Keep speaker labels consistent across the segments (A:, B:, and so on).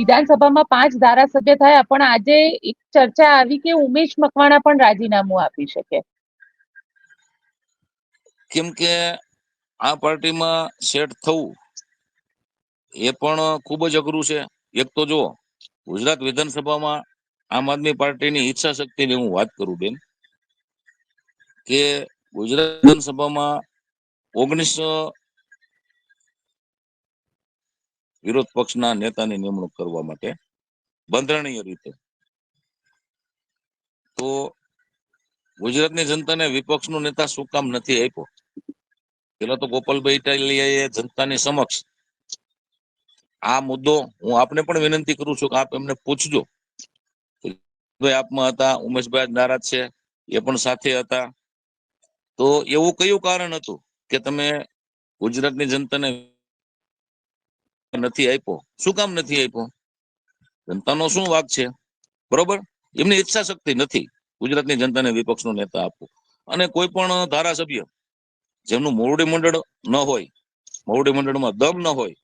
A: વિધાનસભામાં પાંચ ધારાસભ્ય થયા, પણ આજે એક ચર્ચા આવી કે ઉમેશ મકવાણા પણ રાજીનામું આપી શકે.
B: કેમ કે આ પાર્ટીમાં સેટ થવું એ પણ ખૂબ જ અઘરું છે. એક તો જો ગુજરાત વિધાનસભામાં આમ આદમી પાર્ટીની ઈચ્છા શક્તિની હું વાત કરું બેન, કે ગુજરાત વિધાનસભામાં ઓગણીસ વિરોધ પક્ષના નેતાની નિમણૂક કરવા માટે બંધારણીય રીતે. તો ગુજરાતની જનતાને વિપક્ષનો નેતા શું કામ નથી આપ્યો? પેલા તો ગોપાલભાઈ ઇટાલિયાએ જનતાની સમક્ષ આ મુદ્દો હું આપને પણ વિનંતી કરું છું કે આપ એમને પૂછજો. આપમાં હતા, ઉમેશભાઈ નારાજ છે, એ પણ સાથે હતા. તો એવું કયું કારણ હતું કે તમે ગુજરાતની જનતાને નથી આપ્યો. શું કામ નથી આપ્યો? જનતાનો શું વાક છે? બરોબર? એમની ઈચ્છા શક્તિ નથી ગુજરાતની જનતાને વિપક્ષનો નેતા આપવો. અને કોઈ પણ ધારાસભ્ય જેમનું મોરડી મંડળ ન હોય, મોરડી મંડળમાં દમ ન હોય,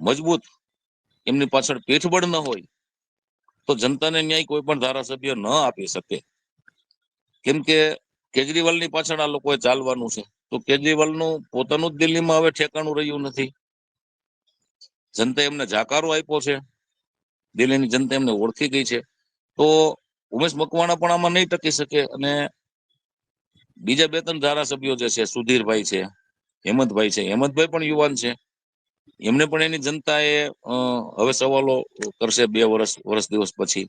B: મજબૂત, એમની પાછળ પીઠબળ ન હોય, તો જનતાને ન્યાય કોઈ પણ ધારાસભ્ય ન આપી શકે. કેમ કે કેજરીવાલની પાછળ આ લોકોએ ચાલવાનું છે. તો કેજરીવાલનું પોતાનું જ દિલ્હીમાં હવે ઠેકાણું રહ્યું નથી. જનતા એમને જાકારો આપ્યો છે. દિલ્હીની જનતા એમને ઓળખી ગઈ છે. તો ઉમેશ મકવાણા પણ આમાં નહીં ટકી શકે અને બીજા બે ત્રણ ધારાસભ્યો જે છે, સુધીરભાઈ છે, હેમંતભાઈ છે, હેમંતભાઈ પણ યુવાન છે. એમને પણ એની જનતાએ હવે સવાલો કરશે બે વર્ષ વર્ષ દિવસ પછી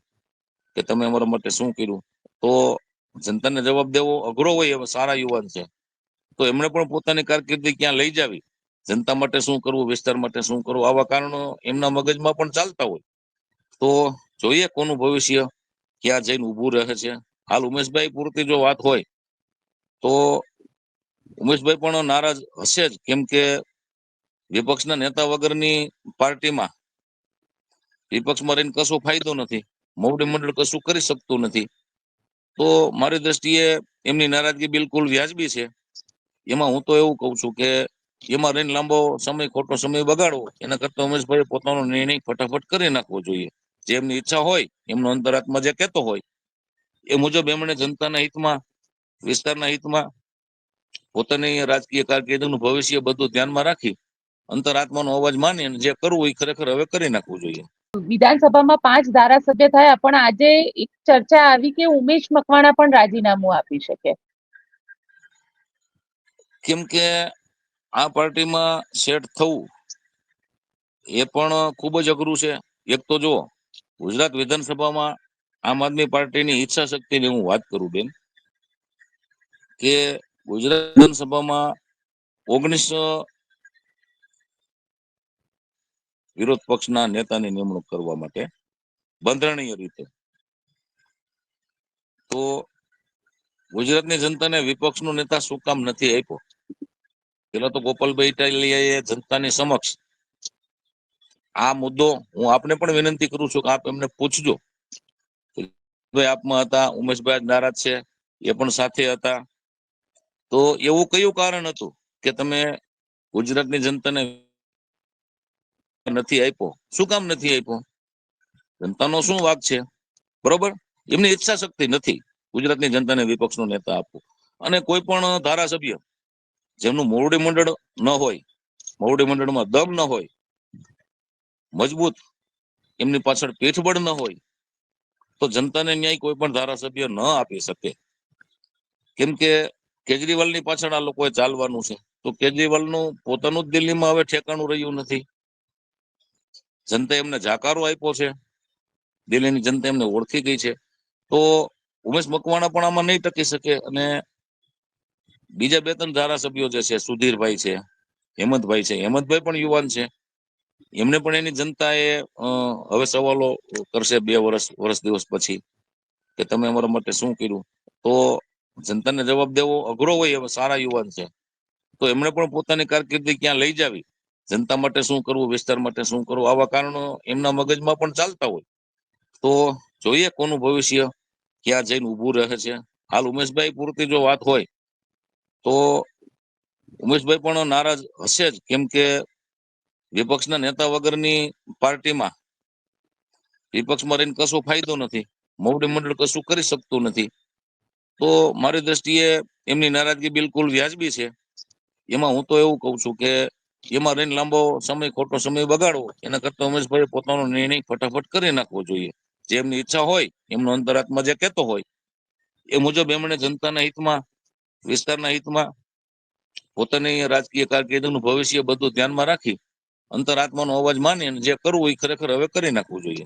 B: કે તમે અમારા માટે શું કર્યું? તો જનતાને જવાબ દેવો અઘરો હોય એવા સારા યુવાન છે. તો એમણે પણ પોતાની કારકિર્દી ક્યાં લઈ જાવી? જનતા માટે શું કરવું, વિસ્તાર માટે શું કરવું, આવા કારણો એમના મગજમાં પણ ચાલતા હોય. તો જોઈએ કોનું ભવિષ્ય ક્યાં જઈને ઊભું રહે છે. હાલ ઉમેશભાઈ પૂરતી જો વાત હોય, તો ઉમેશભાઈ પણ નારાજ હશે જ. કેમ કે વિપક્ષના નેતા વગરની પાર્ટીમાં વિપક્ષમાં રહીને કશો ફાયદો નથી. મોવડી મંડળ કશું કરી શકતું નથી. તો મારી દ્રષ્ટિએ એમની નારાજગી બિલકુલ વ્યાજબી છે. એમાં હું તો એવું કહું છું કે એમાં રહીને લાંબો સમય ખોટો સમય બગાડવો એના કરતા ઉમેશભાઈ પોતાનો નિર્ણય ફટાફટ કરી નાખવો જોઈએ. જેમની ઈચ્છા હોય એમનો અંતરાત્મા જે કહેતો હોય એ મુજબ એમણે જનતાના હિતમાં વિસ્તારના હિતમાં પોતાની રાજકીય કારકિર્દીનું ભવિષ્ય બધું ધ્યાનમાં રાખી અંતરાત્માનો અવાજ માની અને જે કરવું એ ખરેખર હવે કરી નાખવું જોઈએ.
A: વિધાનસભામાં પાંચ ધારાસભ્ય થયા પણ આજે એક ચર્ચા આવી કે ઉમેશ મકવાણા પણ રાજીનામું આપી શકે.
B: કેમ કે આ પાર્ટીમાં સેટ થવું એ પણ ખૂબ જ અઘરું છે. એક તો જો ગુજરાત વિધાનસભામાં આમ આદમી પાર્ટીની ઈચ્છા શક્તિની હું વાત કરું બેન, કે ગુજરાત વિધાનસભામાં ઓગણીસો વિરોધ પક્ષના નેતાની નિમણૂક કરવા માટે બંધારણીય રીતે. તો ગુજરાતની જનતાને વિપક્ષનો નેતા શું કામ નથી આપ્યો? પેલા તો ગોપાલભાઈ ઇટાલિયાએ જનતાની સમક્ષ આ મુદ્દો હું આપને પણ વિનંતી કરું છું કે આપ એમને પૂછજો. આપમાં હતા, ઉમેશભાઈ નારાજ છે, એ પણ સાથે હતા. તો એવું કયું કારણ હતું કે તમે ગુજરાતની જનતાને નથી આપ્યો? શું કામ નથી આપ્યો? જનતાનો શું વાક છે? બરોબર? એમની ઈચ્છા શક્તિ નથી ગુજરાતની જનતાને વિપક્ષનો નેતા આપવો. અને કોઈ પણ ધારાસભ્ય જેમનું મોરડી મંડળ ન હોય, મોરડી મંડળમાં દમ ન હોય, મજબૂત, એમની પાછળ પીઠબળ ન હોય, તો જનતાને ન્યાય કોઈ પણ ધારાસભ્ય ન આપી શકે. કેમ કે કેજરીવાલની પાછળ આ લોકોએ ચાલવાનું છે. તો કેજરીવાલનું પોતાનું જ દિલ્હીમાં હવે ઠેકાણું રહ્યું નથી. જનતા એમને જાકારો આપ્યો છે. દિલ્હીની જનતા એમને ઓળખી ગઈ છે. તો ઉમેશ મકવાણા પણ આમાં નહીં ટકી શકે અને બીજા બે ત્રણ ધારાસભ્યો જે છે, સુધીરભાઈ છે, હેમંતભાઈ છે. હેમંતભાઈ પણ યુવાન છે. એમને પણ એની જનતાએ હવે સવાલો કરશે બે વર્ષ વર્ષ દિવસ પછી કે તમે અમારા માટે શું કર્યું? તો જનતાને જવાબ દેવો અઘરો હોય એવા સારા યુવાન છે. તો એમણે પણ પોતાની કારકિર્દી ક્યાં લઈ જાવી? જનતા માટે શું કરવું? વિસ્તાર માટે શું કરવું? આવા કારણો એમના મગજમાં પણ ચાલતા હોય. તો જોઈએ કોનું ભવિષ્ય ક્યાં જઈને ઊભું રહે છે. હાલ ઉમેશભાઈ પૂરતી જો વાત હોય તો ઉમેશભાઈ પણ નારાજ હશે જ, કેમ કે વિપક્ષના નેતા વગરની પાર્ટીમાં વિપક્ષમાં રહીને કશો ફાયદો નથી, મોવડી મંડળ કશું કરી શકતું નથી. તો મારી દ્રષ્ટિએ એમની નારાજગી બિલકુલ વ્યાજબી છે. એમાં હું તો એવું કઉ છું કે એમાં રહીને લાંબો સમય, ખોટો સમય બગાડવો, એના કરતા ઉમેશભાઈ પોતાનો નિર્ણય ફટાફટ કરી નાખવો જોઈએ. જે એમની ઈચ્છા હોય, એમનો અંતરાત્મા જે કહેતો હોય, એ મુજબ એમણે જનતાના હિતમાં વિસ્તારના હિતમાં પોતાની રાજકીય કારકિર્દીનું ભવિષ્ય બધું ધ્યાનમાં રાખી અંતરાત્માનો અવાજ માની અને જે કરવું એ ખરેખર હવે કરી નાખવું જોઈએ.